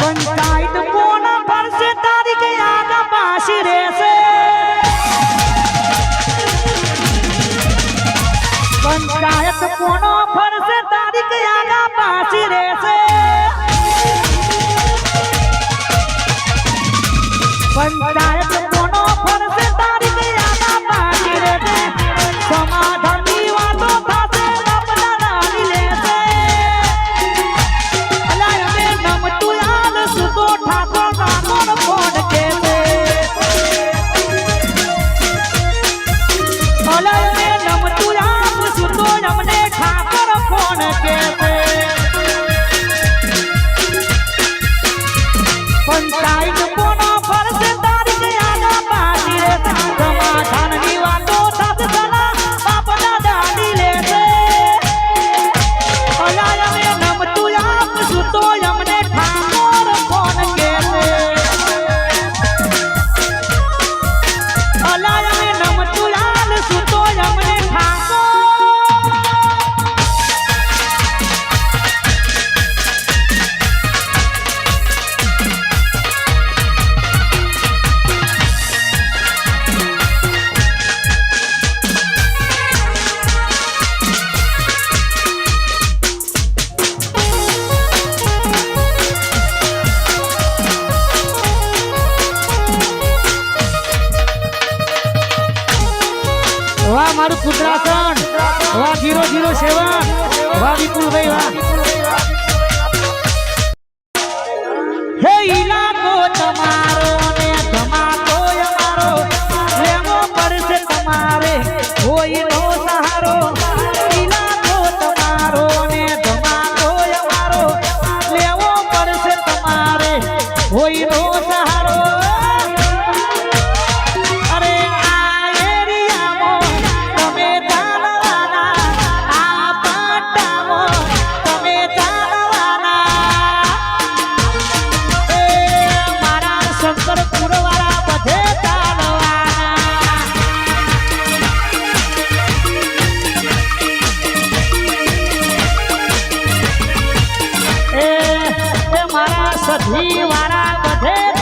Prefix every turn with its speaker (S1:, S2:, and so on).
S1: પંચાયત કોનો ફરશે? તારીખ આગા પાછી રહેશે. પંચાયત મારું કુતરાસણ વાહ જીરો જીરો સેવન. વાહ વિપુલભાઈ વાહ બધી વારા બધે